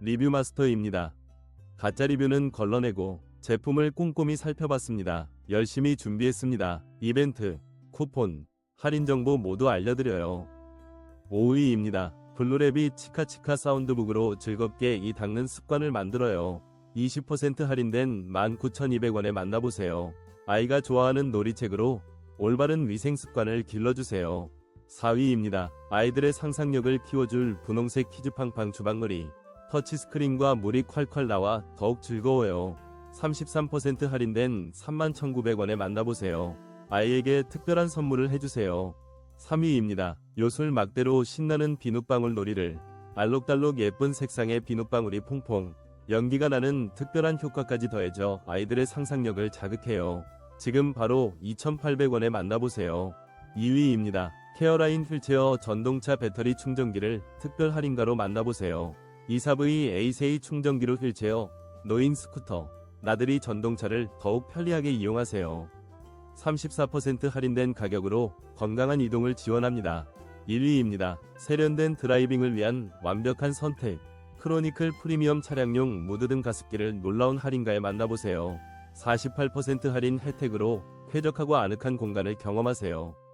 리뷰 마스터입니다. 가짜 리뷰는 걸러내고 제품을 꼼꼼히 살펴봤습니다. 열심히 준비했습니다. 이벤트, 쿠폰, 할인 정보 모두 알려드려요. 5위입니다. 블루랩이 치카치카 사운드북으로 즐겁게 이 닦는 습관을 만들어요. 20% 할인된 19,200원에 만나보세요. 아이가 좋아하는 놀이책으로 올바른 위생 습관을 길러주세요. 4위입니다. 아이들의 상상력을 키워줄 분홍색 키즈팡팡 주방놀이. 터치스크린과 물이 콸콸 나와 더욱 즐거워요. 33% 할인된 31,900원에 만나보세요. 아이에게 특별한 선물을 해주세요. 3위입니다. 요술 막대로 신나는 비눗방울 놀이를 알록달록 예쁜 색상의 비눗방울이 퐁퐁 연기가 나는 특별한 효과까지 더해져 아이들의 상상력을 자극해요. 지금 바로 2,800원에 만나보세요. 2위입니다. 케어라인 휠체어 전동차 배터리 충전기를 특별 할인가로 만나보세요. 24V 에이세이 충전기로 휠체어, 노인 스쿠터, 나들이 전동차를 더욱 편리하게 이용하세요. 34% 할인된 가격으로 건강한 이동을 지원합니다. 1위입니다. 세련된 드라이빙을 위한 완벽한 선택. 크로니클 프리미엄 차량용 무드등 가습기를 놀라운 할인가에 만나보세요. 48% 할인 혜택으로 쾌적하고 아늑한 공간을 경험하세요.